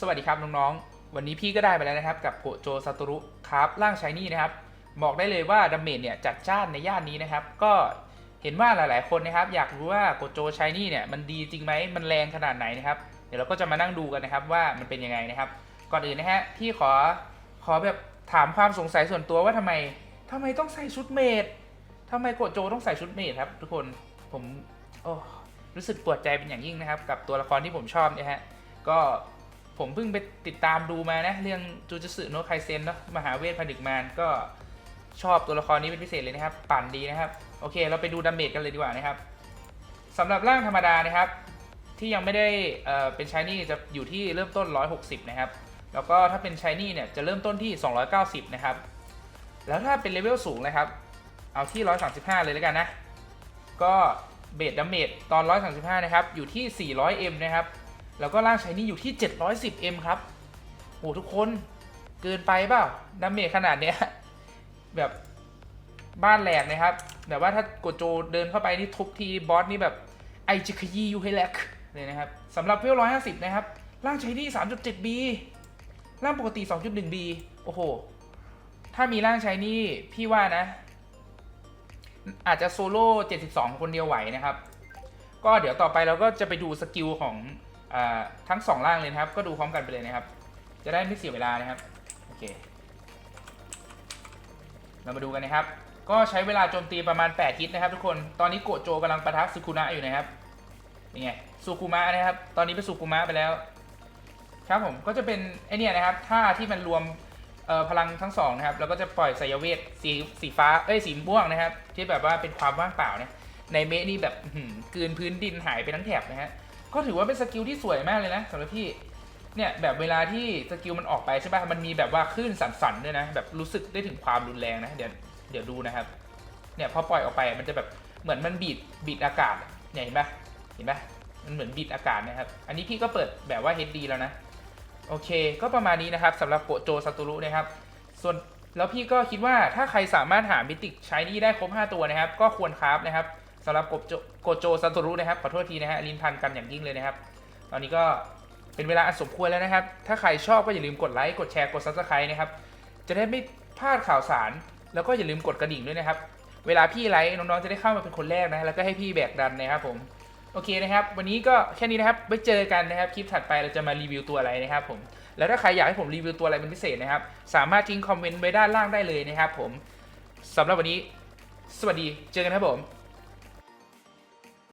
สวัสดีครับน้องๆ วันนี้พี่ก็ได้ไปแล้วนะครับกับโกโจซาโตรุครับร่างชายนี่นะครับ บอกได้เลยว่าดาเมจเนี่ยจัดจ้านในย่านนี้นะครับ ก็เห็นว่าหลายๆคนนะครับ อยากรู้ว่าโกโจชายนี่เนี่ยมันดีจริงไหมมันแรงขนาดไหนนะครับ เดี๋ยวเราก็จะมานั่งดูกันนะครับว่ามันเป็นยังไงนะครับ ก่อนอื่นนะฮะพี่ขอขอแบบถามความสงสัยส่วนตัวว่าทำไมทำไมต้องใส่ชุดเมดทำไมโกโจต้องใส่ชุดเมดครับ ทุกคนผมโอ้รู้สึกปวดใจเป็นอย่างยิ่งนะครับ กับตัวละครที่ผมชอบเนี่ยฮะก็ ผมเพิ่งไปติดตามดูมานะ เรื่องจูจูสึโนะไคเซนเนาะมหาเวทผนึกมารก็ชอบตัวละครนี้เป็นพิเศษเลยนะครับ ปั่นดีนะครับ โอเค เราไปดูดาเมจกันเลยดีกว่านะครับสำหรับร่างธรรมดานะครับ ที่ยังไม่ได้เเป็นชายนี่จะอยู่ที่เริ่มต้น 160 นะครับ แล้วก็ถ้าเป็นชายนี่เนี่ยจะเริ่มต้นที่ 290 นะครับ แล้วถ้าเป็นเลเวลสูงนะครับ เอาที่ 135 เลยแล้วกันนะ ก็เบสดัมเมจตอน 135 นะครับ อยู่ที่ 400M นะครับ แล้วก็ร่างชายนี่อยู่ที่ 710M ครับโหทุกคนเกินไปเปล่าดัมเมจขนาดเนี้ยแบบบ้านแหลกนะครับ แบบว่าถ้ากดโจเดินเข้าไปนี่ทุบทีบอสนี่แบบไอจิคยียูให้แลกเลยนะครับสำหรับเวล150นะครับ ร่างชายนี่ 3.7B ร่างปกติ 2.1B โอ้โห ถ้ามีร่างชายนี่พี่ว่านะ อาจจะโซโล่72คนเดียวไหวนะครับ ก็เดี๋ยวต่อไปเราก็จะไปดูสกิลของ ทั้ง2ร่างเลยนะครับ ก็ดูพร้อมกันไปเลยนะครับ จะได้ไม่เสียเวลานะครับ โอเค เรามาดูกันนะครับ ก็ใช้เวลาโจมตีประมาณ 8 ฮิตนะครับ ทุกคน ตอนนี้โกโจกำลังประทะสุคุนะอยู่นะครับ นี่ไงสุคุมะนะครับ ตอนนี้เป็นสุคุมะไปแล้ว ครับผม ก็จะเป็นไอเนี่ยนะครับ ท่าที่มันรวมพลังทั้งสองนะครับ แล้วก็จะปล่อยสายเวทสีสีฟ้า เอ้ยสีม่วงนะครับ ที่แบบว่าเป็นความว่างเปล่าเนี่ย ในเมะนี่แบบกืนพื้นดินหายไปทั้งแถบนะฮะ ก็ถือว่าเป็นสกิลที่สวยมากเลยนะสำหรับพี่เนี่ยแบบเวลาที่สกิลมันออกไปใช่ป่ะมันมีแบบว่าคลื่นสั่นๆด้วยนะแบบรู้สึกได้ถึงความรุนแรงนะเดี๋ยวเดี๋ยวดูนะครับเนี่ยพอปล่อยออกไปมันจะแบบเหมือนมันบีดบีดอากาศเนี่ยเห็นปะเห็นปะมันเหมือนบีดอากาศนะครับ อันนี้พี่ก็เปิดแบบว่า HD แล้วนะ โอเค ก็ประมาณนี้นะครับสำหรับโกโจซาตูรุนะครับ ส่วนแล้วพี่ก็คิดว่าถ้าใครสามารถหามิติกใช้นี่ได้ครบ 5 ตัวนะครับ ก็ควรคราฟนะครับ สำหรับโกโจโกโจซาตูรุนะครับขอโทษทีนะฮะลินพันกันอย่างยิ่งเลยนะครับ ตอนนี้ก็เป็นเวลาอันสมควรแล้วนะครับ ถ้าใครชอบก็อย่าลืมกดไลค์กดแชร์กดซับสไครต์นะครับจะได้ไม่พลาดข่าวสาร แล้วก็อย่าลืมกดกระดิ่งด้วยนะครับ เวลาพี่ไลค์น้องๆจะได้เข้ามาเป็นคนแรกนะแล้วก็ให้พี่แบกดันนะครับผมโอเคนะครับ วันนี้ก็แค่นี้นะครับไว้เจอกันนะครับคลิปถัดไปเราจะมารีวิวตัวอะไรนะครับผมแล้วถ้าใครอยากให้ผมรีวิวตัวอะไรเป็นพิเศษนะครับ สามารถทิ้งคอมเมนต์ไว้ด้านล่างได้เลยนะครับผมสำหรับวันนี้ สวัสดีเจอกันครับผม